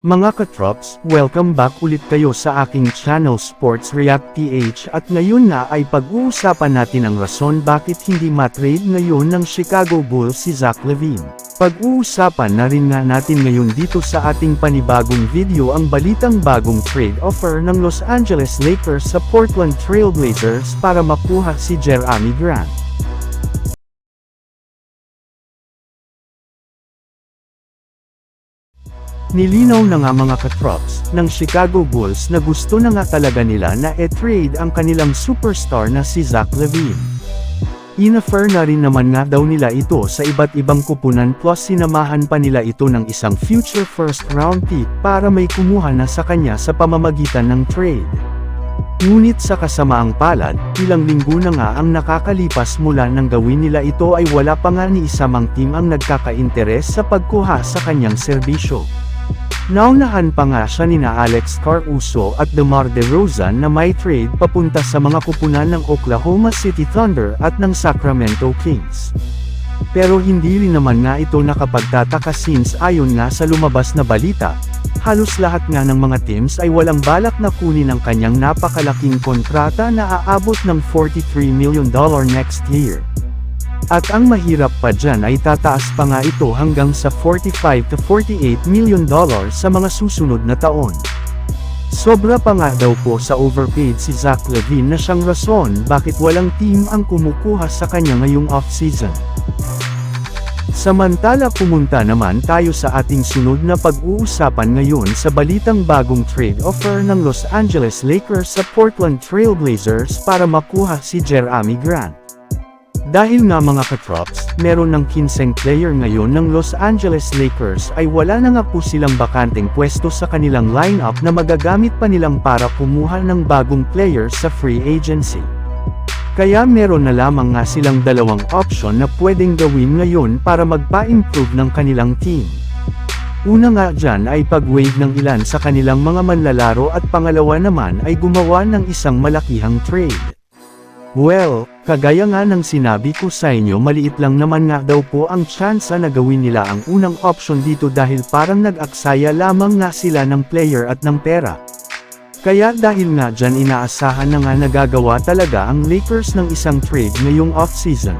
Mga katrops, welcome back ulit kayo sa aking channel Sports React PH at ngayon na ay pag-uusapan natin ang rason bakit hindi matrade ngayon ng Chicago Bulls si Zach Levine. Pag-uusapan na rin nga natin ngayon dito sa ating panibagong video ang balitang bagong trade offer ng Los Angeles Lakers sa Portland Trail Blazers para makuha si Jeremy Grant. Nilinaw na nga mga katrops, ng Chicago Bulls na gusto na nga talaga nila na e-trade ang kanilang superstar na si Zach Levine. Inoffer na rin naman nga daw nila ito sa iba't ibang kupunan plus sinamahan pa nila ito ng isang future first round pick para may kumuha na sa kanya sa pamamagitan ng trade. Ngunit sa kasamaang palad, ilang linggo na nga ang nakakalipas mula nang gawin nila ito ay wala pa nga ni isamang team ang nagkaka-interes sa pagkuha sa kanyang serbisyo. Naunahan pa nga siya nina Alex Caruso at DeMar DeRozan na may trade papunta sa mga kupunan ng Oklahoma City Thunder at ng Sacramento Kings. Pero hindi rin naman nga ito nakapagtataka since ayon nga sa lumabas na balita, halos lahat nga ng mga teams ay walang balak na kunin ang kanyang napakalaking kontrata na aabot ng $43 million next year. At ang mahirap pa dyan ay tataas pa nga ito hanggang sa 45 to 48 million dollars sa mga susunod na taon. Sobra pa nga daw po sa overpaid si Zach Levine na siyang rason bakit walang team ang kumukuha sa kanya ngayong off-season. Samantala pumunta naman tayo sa ating sunod na pag-uusapan ngayon sa balitang bagong trade offer ng Los Angeles Lakers sa Portland Trail Blazers para makuha si Jeremy Grant. Dahil nga mga katrops, meron ng 15 player ngayon ng Los Angeles Lakers ay wala na nga po silang bakanteng pwesto sa kanilang lineup na magagamit pa nilang para kumuha ng bagong players sa free agency. Kaya meron na lamang nga silang dalawang option na pwedeng gawin ngayon para magpa-improve ng kanilang team. Una nga dyan ay pag-wave ng ilan sa kanilang mga manlalaro at pangalawa naman ay gumawa ng isang malakihang trade. Well, kagaya nga ng sinabi ko sa inyo maliit lang naman nga daw po ang tsansa na gawin nila ang unang option dito dahil parang nag-aksaya lamang nga sila ng player at ng pera. Kaya dahil nga dyan inaasahan na nga nagagawa talaga ang Lakers ng isang trade ngayong off-season.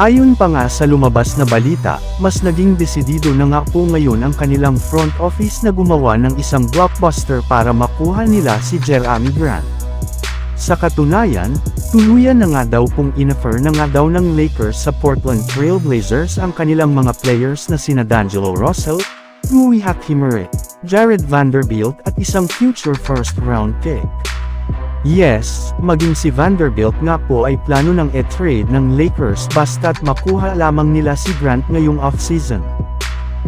Ayon pa nga sa lumabas na balita, mas naging desidido na nga po ngayon ang kanilang front office na gumawa ng isang blockbuster para makuha nila si Jeremy Grant. Sa katunayan, tuluyan na nga daw pong inoffer na nga daw ng Lakers sa Portland Trail Blazers ang kanilang mga players na sina D'Angelo Russell, Rui Hachimere, Jared Vanderbilt at isang future first round pick. Yes, maging si Vanderbilt nga po ay plano ng e-trade ng Lakers basta't makuha lamang nila si Grant ngayong off-season.